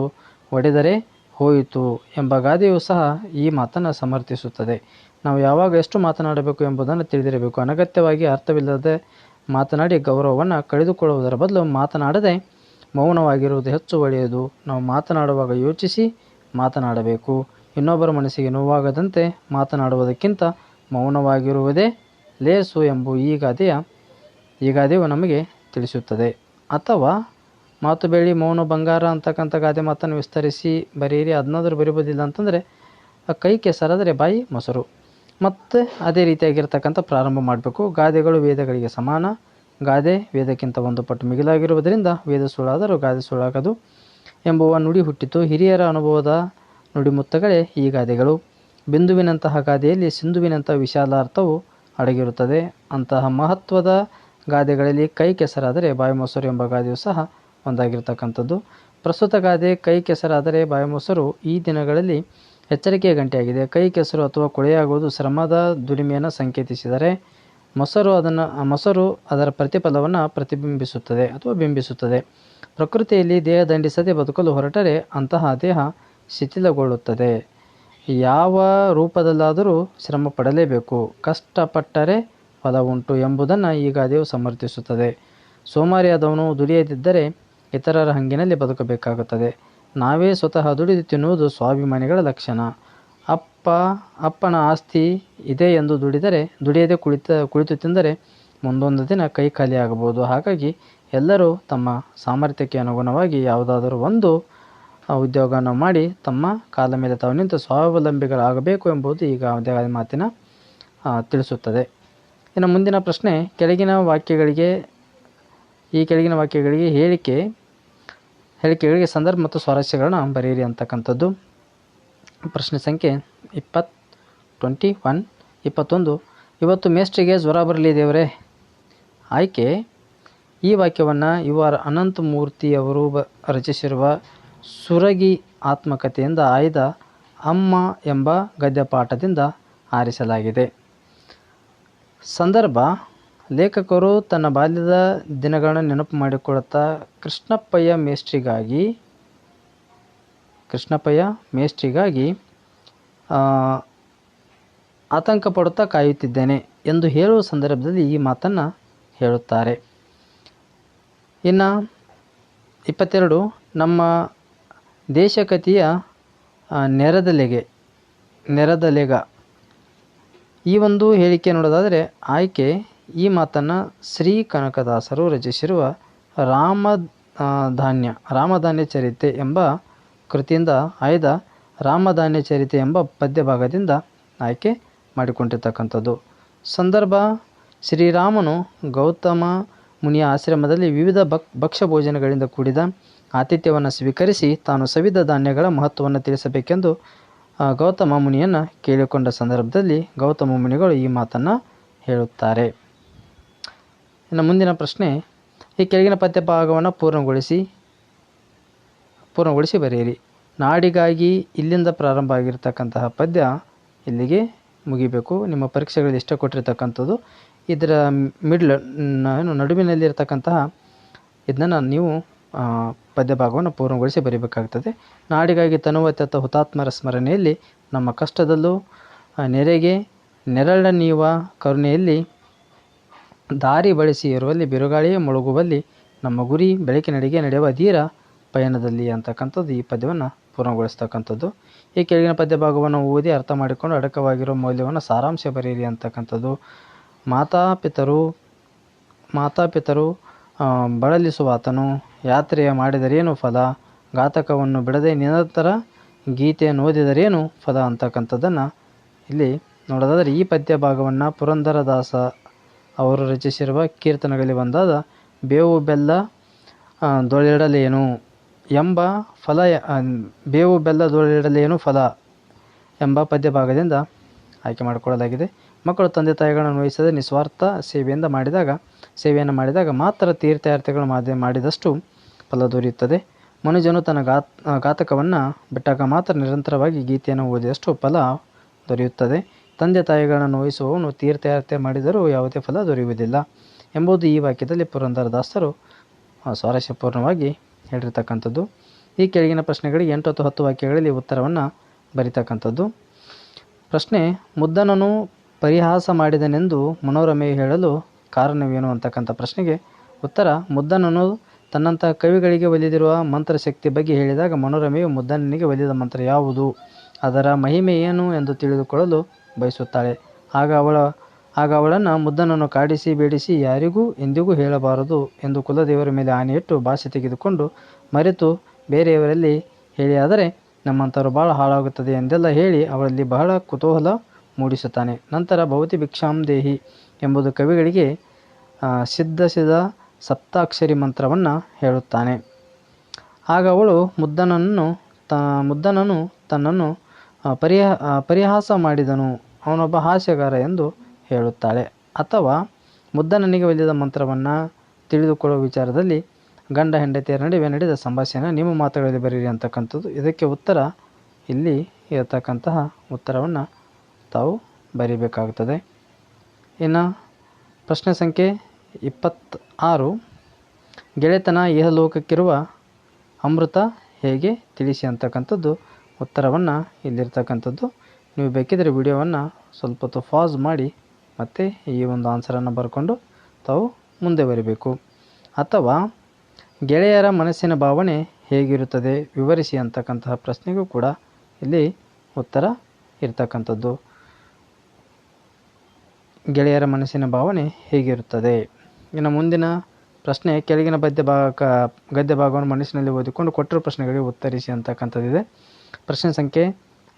ಒಡೆದರೆ ಹೋಯಿತು ಎಂಬ ಗಾದೆಯು ಸಹ ಈ ಮಾತನ್ನು ಸಮರ್ಥಿಸುತ್ತದೆ. ನಾವು ಯಾವಾಗ ಎಷ್ಟು ಮಾತನಾಡಬೇಕು ಎಂಬುದನ್ನು ತಿಳಿದಿರಬೇಕು. ಅನಗತ್ಯವಾಗಿ ಅರ್ಥವಿಲ್ಲದೆ ಮಾತನಾಡಿ ಗೌರವವನ್ನು ಕಳೆದುಕೊಳ್ಳುವುದರ ಬದಲು ಮಾತನಾಡದೆ ಮೌನವಾಗಿರುವುದು ಹೆಚ್ಚು ಒಳ್ಳೆಯದು. ನಾವು ಮಾತನಾಡುವಾಗ ಯೋಚಿಸಿ ಮಾತನಾಡಬೇಕು. ಇನ್ನೊಬ್ಬರ ಮನಸ್ಸಿಗೆ ನೋವಾಗದಂತೆ ಮಾತನಾಡುವುದಕ್ಕಿಂತ ಮೌನವಾಗಿರುವುದೇ ಲೇಸು ಎಂಬ ಈ ಗಾದೆಯ, ಈ ಗಾದೆಯು ನಮಗೆ ತಿಳಿಸುತ್ತದೆ. ಅಥವಾ ಮಾತು ಬೆಳ್ಳಿ ಮೌನ ಬಂಗಾರ ಅಂತಕ್ಕಂಥ ಗಾದೆ ಮಾತನ್ನು ವಿಸ್ತರಿಸಿ ಬರೀರಿ ಅದನ್ನಾದರೂ ಬರಿಬೋದಿಲ್ಲ ಅಂತಂದರೆ ಕೈ ಕೆಸರಾದರೆ ಬಾಯಿ ಮೊಸರು. ಮತ್ತು ಅದೇ ರೀತಿಯಾಗಿರ್ತಕ್ಕಂಥ ಪ್ರಾರಂಭ ಮಾಡಬೇಕು. ಗಾದೆಗಳು ವೇದಗಳಿಗೆ ಸಮಾನ. ಗಾದೆ ವೇದಕ್ಕಿಂತ ಒಂದು ಪಟ್ಟು ಮಿಗಿಲಾಗಿರುವುದರಿಂದ ವೇದ ಸುಳ್ಳಾದರೂ ಗಾದೆ ಸುಳ್ಳಾಗದು ಎಂಬುವ ನುಡಿ ಹುಟ್ಟಿತು. ಹಿರಿಯರ ಅನುಭವದ ನುಡಿಮುತ್ತಗಳೇ ಈ ಗಾದೆಗಳು. ಬಿಂದುವಿನಂತಹ ಗಾದೆಯಲ್ಲಿ ಸಿಂಧುವಿನಂತಹ ವಿಶಾಲಾರ್ಥವು ಅಡಗಿರುತ್ತದೆ. ಅಂತಹ ಮಹತ್ವದ ಗಾದೆಗಳಲ್ಲಿ ಕೈ ಕೆಸರಾದರೆ ಬಾಯಿ ಮೊಸರು ಎಂಬ ಗಾದೆಯು ಸಹ ಒಂದಾಗಿರ್ತಕ್ಕಂಥದ್ದು. ಪ್ರಸ್ತುತ ಗಾದೆ ಕೈ ಕೆಸರಾದರೆ ಬಾಯಿ ಮೊಸರು ಈ ದಿನಗಳಲ್ಲಿ ಎಚ್ಚರಿಕೆಯ ಗಂಟೆಯಾಗಿದೆ. ಕೈ ಕೆಸರು ಅಥವಾ ಕೊಳೆಯಾಗುವುದು ಶ್ರಮದ ದುಡಿಮೆಯನ್ನು ಸಂಕೇತಿಸಿದರೆ ಮೊಸರು ಅದನ್ನು ಮೊಸರು ಅದರ ಪ್ರತಿಫಲವನ್ನು ಪ್ರತಿಬಿಂಬಿಸುತ್ತದೆ ಅಥವಾ ಬಿಂಬಿಸುತ್ತದೆ. ಪ್ರಕೃತಿಯಲ್ಲಿ ದೇಹ ದಂಡಿಸದೆ ಬದುಕಲು ಹೊರಟರೆ ಅಂತಹ ದೇಹ ಶಿಥಿಲಗೊಳ್ಳುತ್ತದೆ. ಯಾವ ರೂಪದಲ್ಲಾದರೂ ಶ್ರಮ ಪಡಲೇಬೇಕು ಕಷ್ಟಪಟ್ಟರೆ ಫಲ ಉಂಟು ಎಂಬುದನ್ನು ಈ ದೇವು ಸಮರ್ಥಿಸುತ್ತದೆ. ಸೋಮಾರಿಯಾದವನು ದುಡಿಯದಿದ್ದರೆ ಇತರರ ಹಂಗಿನಲ್ಲಿ ಬದುಕಬೇಕಾಗುತ್ತದೆ. ನಾವೇ ಸ್ವತಃ ದುಡಿದು ತಿನ್ನುವುದು ಸ್ವಾಭಿಮಾನಿಗಳ ಲಕ್ಷಣ. ಅಪ್ಪ, ಅಪ್ಪನ ಆಸ್ತಿ ಇದೆ ಎಂದು ದುಡಿದರೆ, ದುಡಿಯದೆ ಕುಳಿತ, ಕುಳಿತು ತಿಂದರೆ ಮುಂದೊಂದು ದಿನ ಕೈ ಖಾಲಿಯಾಗಬಹುದು ಹಾಗಾಗಿ ಎಲ್ಲರೂ ತಮ್ಮ ಸಾಮರ್ಥ್ಯಕ್ಕೆ ಅನುಗುಣವಾಗಿ ಯಾವುದಾದರೂ ಒಂದು ಉದ್ಯೋಗವನ್ನು ಮಾಡಿ ತಮ್ಮ ಕಾಲ ಮೇಲೆ ತಾವು ನಿಂತು ಸ್ವಾವಲಂಬಿಗಳಾಗಬೇಕು ಎಂಬುದು ಈಗ ಮಾತಿನ ತಿಳಿಸುತ್ತದೆ. ಇನ್ನು ಮುಂದಿನ ಪ್ರಶ್ನೆ, ಕೆಳಗಿನ ವಾಕ್ಯಗಳಿಗೆ, ಈ ಕೆಳಗಿನ ವಾಕ್ಯಗಳಿಗೆ ಹೇಳಿಕೆ, ಹೇಳಿಕೆಗಳಿಗೆ ಸಂದರ್ಭ ಮತ್ತು ಸ್ವಾರಸ್ಯಗಳನ್ನು ಬರೆಯಿರಿ ಅಂತಕ್ಕಂಥದ್ದು. ಪ್ರಶ್ನೆ ಸಂಖ್ಯೆ ಇಪ್ಪತ್ತು ಟ್ವೆಂಟಿ ಒನ್ ಇಪ್ಪತ್ತೊಂದು. ಇವತ್ತು ಮೇಸ್ಟ್ರಿಗೆ ಜ್ವರ ಬರಲಿ ದೇವರೇ. ಆಯ್ಕೆ ಈ ವಾಕ್ಯವನ್ನು ಯು ಆರ್ ಅನಂತಮೂರ್ತಿಯವರು ಬ ರಚಿಸಿರುವ ಸುರಗಿ ಆತ್ಮಕಥೆಯಿಂದ ಆಯ್ದ ಅಮ್ಮ ಎಂಬ ಗದ್ಯಪಾಠದಿಂದ ಆರಿಸಲಾಗಿದೆ. ಸಂದರ್ಭ ಲೇಖಕರು ತನ್ನ ಬಾಲ್ಯದ ದಿನಗಳನ್ನು ನೆನಪು ಮಾಡಿಕೊಳ್ಳುತ್ತಾ ಕೃಷ್ಣಪ್ಪಯ್ಯ ಮೇಸ್ಟ್ರಿಗಾಗಿ ಕೃಷ್ಣಪ್ಪಯ್ಯ ಮೇಸ್ಟ್ರಿಗಾಗಿ ಆ, ಆತಂಕ ಪಡುತ್ತಾ ಕಾಯುತ್ತಿದ್ದೇನೆ ಎಂದು ಹೇಳುವ ಸಂದರ್ಭದಲ್ಲಿ ಈ ಮಾತನ್ನು ಹೇಳುತ್ತಾರೆ. ಇನ್ನು ಇಪ್ಪತ್ತೆರಡು, ನಮ್ಮ ದೇಶಕತಿಯ ನೆರದಲೆಗೆ, ನೆರೆದಲೆಗೆ. ಈ ಒಂದು ಹೇಳಿಕೆ ನೋಡೋದಾದರೆ ಆಯ್ಕೆ ಈ ಮಾತನ್ನು ಶ್ರೀ ಕನಕದಾಸರು ರಚಿಸಿರುವ ರಾಮ ಧಾನ್ಯ ರಾಮಧಾನ್ಯ ಚರಿತೆ ಎಂಬ ಕೃತಿಯಿಂದ ಆಯ್ದ ರಾಮಧಾನ್ಯ ಚರಿತೆ ಎಂಬ ಪದ್ಯಭಾಗದಿಂದ ಆಯ್ಕೆ ಮಾಡಿಕೊಂಡಿರ್ತಕ್ಕಂಥದ್ದು. ಸಂದರ್ಭ, ಶ್ರೀರಾಮನು ಗೌತಮ ಮುನಿಯ ಆಶ್ರಮದಲ್ಲಿ ವಿವಿಧ ಭಕ್, ಭಕ್ಷ್ಯ ಭೋಜನಗಳಿಂದ ಕೂಡಿದ ಆತಿಥ್ಯವನ್ನು ಸ್ವೀಕರಿಸಿ ತಾನು ಸವಿದ ಧಾನ್ಯಗಳ ಮಹತ್ವವನ್ನು ತಿಳಿಸಬೇಕೆಂದು ಗೌತಮ ಮುನಿಯನ್ನು ಕೇಳಿಕೊಂಡ ಸಂದರ್ಭದಲ್ಲಿ ಗೌತಮ ಮುನಿಗಳು ಈ ಮಾತನ್ನು ಹೇಳುತ್ತಾರೆ. ಇನ್ನು ಮುಂದಿನ ಪ್ರಶ್ನೆ, ಈ ಕೆಳಗಿನ ಪದ್ಯ ಭಾಗವನ್ನು ಪೂರ್ಣಗೊಳಿಸಿ ಪೂರ್ಣಗೊಳಿಸಿ ಬರೆಯಿರಿ. ನಾಡಿಗಾಗಿ ಇಲ್ಲಿಂದ ಪ್ರಾರಂಭ ಆಗಿರ್ತಕ್ಕಂತಹ ಪದ್ಯ ಇಲ್ಲಿಗೆ ಮುಗಿಬೇಕು. ನಿಮ್ಮ ಪರೀಕ್ಷೆಗಳಲ್ಲಿ ಇಷ್ಟ ಕೊಟ್ಟಿರ್ತಕ್ಕಂಥದ್ದು, ಇದರ ಮಿಡ್ಲ್ ಏನು ನಡುವಿನಲ್ಲಿರ್ತಕ್ಕಂತಹ ಇದನ್ನು ನೀವು ಪದ್ಯ ಭಾಗವನ್ನು ಪೂರ್ಣಗೊಳಿಸಿ ಬರೀಬೇಕಾಗ್ತದೆ. ನಾಡಿಗಾಗಿ ತನುವತ್ಯತ ಹುತಾತ್ಮರ ಸ್ಮರಣೆಯಲ್ಲಿ, ನಮ್ಮ ಕಷ್ಟದಲ್ಲೂ ನೆರೆಗೆ ನೆರಳ ನೀವ ಕರುಣೆಯಲ್ಲಿ, ದಾರಿ ಬಳಸಿ ಇರುವಲ್ಲಿ ಬಿರುಗಾಳಿಯೇ ಮುಳುಗುವಲ್ಲಿ, ನಮ್ಮ ಗುರಿ ಬೆಳಕಿನಡೆಗೆ ನಡೆಯುವ ಧೀರ ಪಯಣದಲ್ಲಿ ಅಂತಕ್ಕಂಥದ್ದು ಈ ಪದ್ಯವನ್ನು ಪೂರ್ಣಗೊಳಿಸ್ತಕ್ಕಂಥದ್ದು. ಈ ಕೆಳಗಿನ ಪದ್ಯ ಭಾಗವನ್ನು ಓದಿ ಅರ್ಥ ಮಾಡಿಕೊಂಡು ಅಡಕವಾಗಿರೋ ಮೌಲ್ಯವನ್ನು ಸಾರಾಂಶ ಬರೀರಿ ಅಂತಕ್ಕಂಥದ್ದು. ಮಾತಾಪಿತರು ಮಾತಾಪಿತರು ಬಳಲಿಸುವ ಆತನು ಯಾತ್ರೆಯ ಮಾಡಿದರೇನು ಫಲ ಘಾತಕವನ್ನು ಬಿಡದೆ ನಿರಂತರ ಗೀತೆಯನ್ನು ಓದಿದರೇನು ಫಲ ಅಂತಕ್ಕಂಥದ್ದನ್ನು ಇಲ್ಲಿ ನೋಡೋದಾದರೆ ಈ ಪದ್ಯ ಭಾಗವನ್ನು ಪುರಂದರದಾಸ ಅವರು ರಚಿಸಿರುವ ಕೀರ್ತನೆಗಳಲ್ಲಿ ಒಂದಾದ ಬೇವು ಬೆಲ್ಲ ಆ, ದೊಳೆಡಲೇನು ಎಂಬ ಫಲ ಬೇವು ಬೆಲ್ಲ ದೊಳೆಡಲೇನು ಫಲ ಎಂಬ ಪದ್ಯ ಭಾಗದಿಂದ ಆಯ್ಕೆ ಮಾಡಿಕೊಳ್ಳಲಾಗಿದೆ. ಮಕ್ಕಳು, ತಂದೆ, ತಾಯಿಗಳನ್ನು ವಹಿಸದೆ ನಿಸ್ವಾರ್ಥ ಸೇವೆಯಿಂದ ಮಾಡಿದಾಗ, ಸೇವೆಯನ್ನು ಮಾಡಿದಾಗ ಮಾತ್ರ ತೀರ್ಥಯಾರ್ಥಿಗಳು ಮಾದೆ ಮಾಡಿದಷ್ಟು ಫಲ ದೊರೆಯುತ್ತದೆ. ಮನುಜನು ತನ್ನ ಘಾತ್ ಘಾತಕವನ್ನು ಬಿಟ್ಟಾಗ ಮಾತ್ರ ನಿರಂತರವಾಗಿ ಗೀತೆಯನ್ನು ಓದಿದಷ್ಟು ಫಲ ದೊರೆಯುತ್ತದೆ. ತಂದೆ, ತಾಯಿಗಳನ್ನು ವಹಿಸುವವನು ತೀರ್ಥಯಾತ್ರೆ ಮಾಡಿದರೂ ಯಾವುದೇ ಫಲ ದೊರೆಯುವುದಿಲ್ಲ ಎಂಬುದು ಈ ವಾಕ್ಯದಲ್ಲಿ ಪುರಂದರದಾಸರು ಸ್ವಾರಸ್ಯಪೂರ್ಣವಾಗಿ ಹೇಳಿರ್ತಕ್ಕಂಥದ್ದು. ಈ ಕೆಳಗಿನ ಪ್ರಶ್ನೆಗಳಿಗೆ ಎಂಟು ಅಥವಾ ಹತ್ತು ವಾಕ್ಯಗಳಲ್ಲಿ ಉತ್ತರವನ್ನು ಬರಿತಕ್ಕಂಥದ್ದು. ಪ್ರಶ್ನೆ, ಮುದ್ದನನು ಪರಿಹಾಸ ಮಾಡಿದನೆಂದು ಮನೋರಮೆಯು ಹೇಳಲು ಕಾರಣವೇನು ಅಂತಕ್ಕಂಥ ಪ್ರಶ್ನೆಗೆ ಉತ್ತರ, ಮುದ್ದನನು ತನ್ನಂಥ ಕವಿಗಳಿಗೆ ಒಲಿದಿರುವ ಮಂತ್ರಶಕ್ತಿ ಬಗ್ಗೆ ಹೇಳಿದಾಗ ಮನೋರಮೆಯು ಮುದ್ದನನಿಗೆ ಒಲಿದ ಮಂತ್ರ ಯಾವುದು? ಅದರ ಮಹಿಮೆ ಏನು ಎಂದು ತಿಳಿದುಕೊಳ್ಳಲು ಬಯಸುತ್ತಾಳೆ. ಆಗ ಅವಳ ಆಗ ಅವಳನ್ನು ಮುದ್ದನನ್ನು ಕಾಡಿಸಿ ಬೇಡಿಸಿ ಯಾರಿಗೂ ಎಂದಿಗೂ ಹೇಳಬಾರದು ಎಂದು ಕುಲದೇವರ ಮೇಲೆ ಆಣೆಯಿಟ್ಟು ಭಾಷೆ ತೆಗೆದುಕೊಂಡು ಮರೆತು ಬೇರೆಯವರಲ್ಲಿ ಹೇಳಿಯಾದರೆ ನಮ್ಮಂಥವರು ಭಾಳ ಹಾಳಾಗುತ್ತದೆ ಎಂದೆಲ್ಲ ಹೇಳಿ ಅವಳಲ್ಲಿ ಬಹಳ ಕುತೂಹಲ ಮೂಡಿಸುತ್ತಾನೆ. ನಂತರ ಭವತಿ ಭಿಕ್ಷಾಂ ದೇಹಿ ಎಂಬುದು ಕವಿಗಳಿಗೆ ಸಿದ್ಧಸಿದ ಸಪ್ತಾಕ್ಷರಿ ಮಂತ್ರವನ್ನು ಹೇಳುತ್ತಾನೆ. ಆಗ ಅವಳು ಮುದ್ದನನ್ನು ತ, ಮುದ್ದನನು ತನ್ನನ್ನು ಪರಿಹ ಪರಿಹಾಸ ಮಾಡಿದನು. ಅವನೊಬ್ಬ ಹಾಸ್ಯಗಾರ ಎಂದು ಹೇಳುತ್ತಾಳೆ. ಅಥವಾ ಮುದ್ದನನಿಗೆ ಒಲಿದ ಮಂತ್ರವನ್ನು ತಿಳಿದುಕೊಳ್ಳುವ ವಿಚಾರದಲ್ಲಿ ಗಂಡ ಹೆಂಡತಿಯರ ನಡುವೆ ನಡೆದ ಸಂಭಾಷಣೆ ನಿಮ್ಮ ಮಾತುಗಳಲ್ಲಿ ಬರೀರಿ ಅಂತಕ್ಕಂಥದ್ದು. ಇದಕ್ಕೆ ಉತ್ತರ ಇಲ್ಲಿ ಇರತಕ್ಕಂತಹ ಉತ್ತರವನ್ನು ತಾವು ಬರೀಬೇಕಾಗುತ್ತದೆ. ಇನ್ನು ಪ್ರಶ್ನೆ ಸಂಖ್ಯೆ ಇಪ್ಪತ್ತಾರು. ಗೆಳೆತನ ಇಹಲೋಕಕ್ಕಿರುವ ಅಮೃತ ಹೇಗೆ ತಿಳಿಸಿ ಅಂತಕ್ಕಂಥದ್ದು ಉತ್ತರವನ್ನು ಇಲ್ಲಿರ್ತಕ್ಕಂಥದ್ದು. ನೀವು ಬೇಕಿದ್ದರೆ ವಿಡಿಯೋವನ್ನು ಸ್ವಲ್ಪ ಹೊತ್ತು ಫಾಸ್ ಮಾಡಿ ಮತ್ತು ಈ ಒಂದು ಆನ್ಸರನ್ನು ಬರ್ಕೊಂಡು ತಾವು ಮುಂದೆ ಬರಬೇಕು. ಅಥವಾ ಗೆಳೆಯರ ಮನಸ್ಸಿನ ಭಾವನೆ ಹೇಗಿರುತ್ತದೆ ವಿವರಿಸಿ ಅಂತಕ್ಕಂತಹ ಪ್ರಶ್ನೆಗೂ ಕೂಡ ಇಲ್ಲಿ ಉತ್ತರ ಇರ್ತಕ್ಕಂಥದ್ದು. ಗೆಳೆಯರ ಮನಸ್ಸಿನ ಭಾವನೆ ಹೇಗಿರುತ್ತದೆ? ಇನ್ನು ಮುಂದಿನ ಪ್ರಶ್ನೆ ಕೆಳಗಿನ ಪದ್ಯ ಭಾಗ, ಗದ್ಯ ಭಾಗವನ್ನು ಮನಸ್ಸಿನಲ್ಲಿ ಓದಿಕೊಂಡು ಕೊಟ್ಟಿರೋ ಪ್ರಶ್ನೆಗಳಿಗೆ ಉತ್ತರಿಸಿ ಅಂತಕ್ಕಂಥದ್ದಿದೆ. ಪ್ರಶ್ನೆ ಸಂಖ್ಯೆ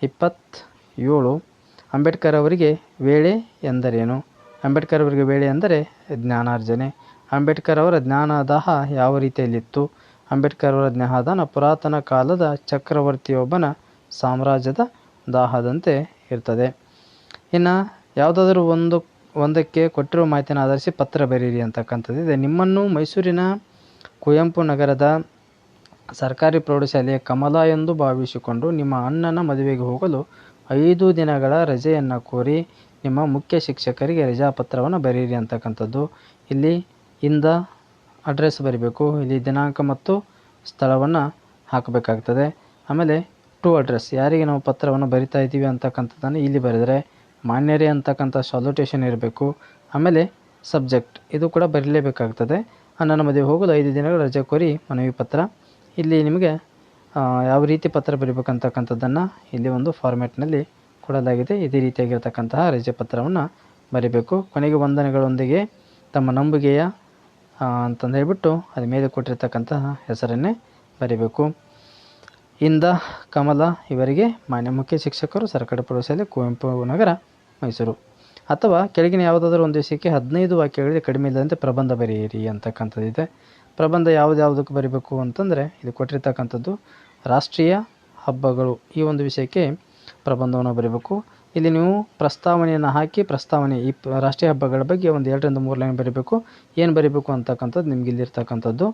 ಇಪ್ಪತ್ತೇಳು ಅಂಬೇಡ್ಕರ್ ಅವರಿಗೆ ವೇಳೆ ಎಂದರೇನು? ಅಂಬೇಡ್ಕರ್ ಅವರಿಗೆ ವೇಳೆ ಎಂದರೆ ಜ್ಞಾನಾರ್ಜನೆ. ಅಂಬೇಡ್ಕರ್ ಅವರ ಜ್ಞಾನದಾಹ ಯಾವ ರೀತಿಯಲ್ಲಿತ್ತು? ಅಂಬೇಡ್ಕರ್ ಅವರ ಜ್ಞಾನದಾನ ಪುರಾತನ ಕಾಲದ ಚಕ್ರವರ್ತಿಯೊಬ್ಬನ ಸಾಮ್ರಾಜ್ಯದ ದಾಹದಂತೆ ಇರ್ತದೆ. ಇನ್ನು ಯಾವುದಾದ್ರೂ ಒಂದು, ಒಂದಕ್ಕೆ ಕೊಟ್ಟಿರುವ ಮಾಹಿತಿಯನ್ನು ಆಧರಿಸಿ ಪತ್ರ ಬರೀರಿ ಅಂತಕ್ಕಂಥದ್ದಿದೆ. ನಿಮ್ಮನ್ನು ಮೈಸೂರಿನ ಕುವೆಂಪು ನಗರದ ಸರ್ಕಾರಿ ಪ್ರೌಢಶಾಲೆಯ ಕಮಲ ಎಂದು ಭಾವಿಸಿಕೊಂಡು ನಿಮ್ಮ ಅಣ್ಣನ ಮದುವೆಗೆ ಹೋಗಲು ಐದು ದಿನಗಳ ರಜೆಯನ್ನು ಕೋರಿ ನಿಮ್ಮ ಮುಖ್ಯ ಶಿಕ್ಷಕರಿಗೆ ರಜಾ ಪತ್ರವನ್ನು ಬರೀರಿ ಅಂತಕ್ಕಂಥದ್ದು. ಇಲ್ಲಿ ಇಂದ ಅಡ್ರೆಸ್ ಬರಿಬೇಕು. ಇಲ್ಲಿ ದಿನಾಂಕ ಮತ್ತು ಸ್ಥಳವನ್ನು ಹಾಕಬೇಕಾಗ್ತದೆ. ಆಮೇಲೆ ಟು ಅಡ್ರೆಸ್. ಯಾರಿಗೆ ನಾವು ಪತ್ರವನ್ನು ಬರಿತಾ ಇದ್ದೀವಿ ಅಂತಕ್ಕಂಥದ್ದನ್ನು ಇಲ್ಲಿ ಬರೆದರೆ ಮಾನ್ಯರೇ ಅಂತಕ್ಕಂಥ ಸಾಲ್ಯುಟೇಷನ್ ಇರಬೇಕು. ಆಮೇಲೆ ಸಬ್ಜೆಕ್ಟ್ ಇದು ಕೂಡ ಬರೀಲೇಬೇಕಾಗ್ತದೆ. ನನ್ನ ಮದುವೆ ಹೋಗಲು ಐದು ದಿನಗಳ ರಜೆ ಕೋರಿ ಮನವಿ ಪತ್ರ. ಇಲ್ಲಿ ನಿಮಗೆ ಯಾವ ರೀತಿ ಪತ್ರ ಬರಿಬೇಕಂತಕ್ಕಂಥದ್ದನ್ನು ಇಲ್ಲಿ ಒಂದು ಫಾರ್ಮ್ಯಾಟ್ನಲ್ಲಿ ಕೊಡಲಾಗಿದೆ. ಇದೇ ರೀತಿಯಾಗಿರ್ತಕ್ಕಂತಹ ರಜೆ ಪತ್ರವನ್ನು ಬರಿಬೇಕು. ಕೊನೆಗೆ ವಂದನೆಗಳೊಂದಿಗೆ ತಮ್ಮ ನಂಬಿಕೆಯ ಅಂತಂದು ಹೇಳ್ಬಿಟ್ಟು ಅದ್ರ ಮೇಲೆ ಕೊಟ್ಟಿರ್ತಕ್ಕಂತಹ ಹೆಸರನ್ನೇ ಬರಿಬೇಕು. ಇಂದ ಕಮಲ ಇವರಿಗೆ ಮಾನ್ಯ ಮುಖ್ಯ ಶಿಕ್ಷಕರು ಸರ್ಕಾರಿ ಪ್ರೌಢಶಾಲೆ ಕುವೆಂಪು ನಗರ, ಮೈಸೂರು. ಅಥವಾ ಕೆಳಗಿನ ಯಾವುದಾದ್ರೂ ಒಂದು ವಿಷಯಕ್ಕೆ ಹದಿನೈದು ವಾಕ್ಯಗಳಿಗೆ ಕಡಿಮೆ ಇಲ್ಲದಂತೆ ಪ್ರಬಂಧ ಬರೆಯಿರಿ ಅಂತಕ್ಕಂಥದ್ದಿದೆ ಪ್ರಬಂಧ ಯಾವುದ್ಯಾವುದಕ್ಕೆ ಬರಿಬೇಕು ಅಂತಂದರೆ ಇದು ಕೊಟ್ಟಿರ್ತಕ್ಕಂಥದ್ದು ರಾಷ್ಟ್ರೀಯ ಹಬ್ಬಗಳು. ಈ ಒಂದು ವಿಷಯಕ್ಕೆ ಪ್ರಬಂಧವನ್ನು ಬರಿಬೇಕು. ಇಲ್ಲಿ ನೀವು ಪ್ರಸ್ತಾವನೆಯನ್ನು ಹಾಕಿ, ಪ್ರಸ್ತಾವನೆ ಈ ರಾಷ್ಟ್ರೀಯ ಹಬ್ಬಗಳ ಬಗ್ಗೆ ಒಂದು ಎರಡರಿಂದ ಮೂರು ಲೈನ್ ಬರೀಬೇಕು. ಏನು ಬರೀಬೇಕು ಅಂತಕ್ಕಂಥದ್ದು ನಿಮ್ಗೆ ಇಲ್ಲಿರ್ತಕ್ಕಂಥದ್ದು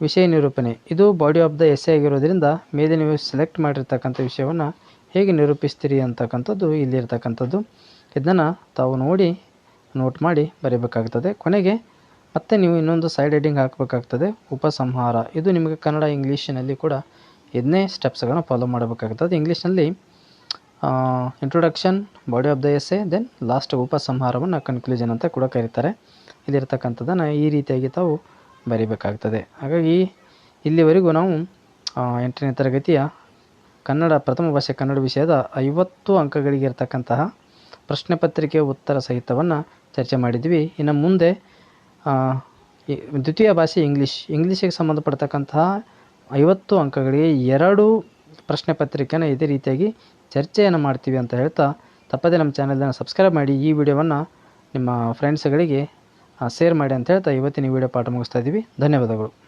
ವಿಷಯ ನಿರೂಪಣೆ. ಇದು ಬಾಡಿ ಆಫ್ ದ ಎಸ್ ಆಗಿರೋದ್ರಿಂದ ಮೇಲೆ ನೀವು ಸೆಲೆಕ್ಟ್ ಮಾಡಿರ್ತಕ್ಕಂಥ ವಿಷಯವನ್ನು ಹೇಗೆ ನಿರೂಪಿಸ್ತೀರಿ ಅಂತಕ್ಕಂಥದ್ದು ಇಲ್ಲಿರ್ತಕ್ಕಂಥದ್ದು ಇದನ್ನು ತಾವು ನೋಡಿ ನೋಟ್ ಮಾಡಿ ಬರೀಬೇಕಾಗ್ತದೆ. ಕೊನೆಗೆ ಮತ್ತೆ ನೀವು ಇನ್ನೊಂದು ಸೈಡ್ ಹೆಡ್ಡಿಂಗ್ ಹಾಕಬೇಕಾಗ್ತದೆ. ಉಪಸಂಹಾರ. ಇದು ನಿಮಗೆ ಕನ್ನಡ ಇಂಗ್ಲೀಷಿನಲ್ಲಿ ಕೂಡ ಇದನ್ನೇ ಸ್ಟೆಪ್ಸ್ಗಳನ್ನು ಫಾಲೋ ಮಾಡಬೇಕಾಗ್ತದೆ. ಇಂಗ್ಲೀಷ್ನಲ್ಲಿ introduction body of the essay then last ಉಪಸಂಹಾರವನ್ನು conclusion ಅಂತ ಕೂಡ ಕರೀತಾರೆ. ಇಲ್ಲಿರ್ತಕ್ಕಂಥದ್ದನ್ನು ಈ ರೀತಿಯಾಗಿ ತಾವು ಬರೀಬೇಕಾಗ್ತದೆ. ಹಾಗಾಗಿ ಇಲ್ಲಿವರೆಗೂ ನಾವು ಎಂಟನೇ ತರಗತಿಯ ಕನ್ನಡ, ಪ್ರಥಮ ಭಾಷೆ ಕನ್ನಡ ವಿಷಯದ ಐವತ್ತು ಅಂಕಗಳಿಗೆ ಇರತಕ್ಕಂತಹ ಪ್ರಶ್ನೆ ಪತ್ರಿಕೆ ಉತ್ತರ ಸಹಿತವನ್ನು ಚರ್ಚೆ ಮಾಡಿದ್ವಿ. ಇನ್ನು ಮುಂದೆ ದ್ವಿತೀಯ ಭಾಷೆ ಇಂಗ್ಲೀಷ್. ಇಂಗ್ಲೀಷಿಗೆ ಸಂಬಂಧಪಡ್ತಕ್ಕಂತಹ ಐವತ್ತು ಅಂಕಗಳಿಗೆ ಎರಡು ಪ್ರಶ್ನೆ ಪತ್ರಿಕೆನ ಇದೇ ರೀತಿಯಾಗಿ ಚರ್ಚೆಯನ್ನು ಮಾಡ್ತೀವಿ ಅಂತ ಹೇಳ್ತಾ ತಪ್ಪದೇ ನಮ್ಮ ಚಾನಲನ್ನು ಸಬ್ಸ್ಕ್ರೈಬ್ ಮಾಡಿ ಈ ವಿಡಿಯೋವನ್ನು ನಿಮ್ಮ ಫ್ರೆಂಡ್ಸ್ಗಳಿಗೆ ಶೇರ್ ಮಾಡಿ ಅಂತ ಹೇಳ್ತಾ ಇವತ್ತಿನ ವಿಡಿಯೋ ಪಾಠ ಮುಗಿಸ್ತಾ ಇದ್ದೀವಿ ಧನ್ಯವಾದಗಳು.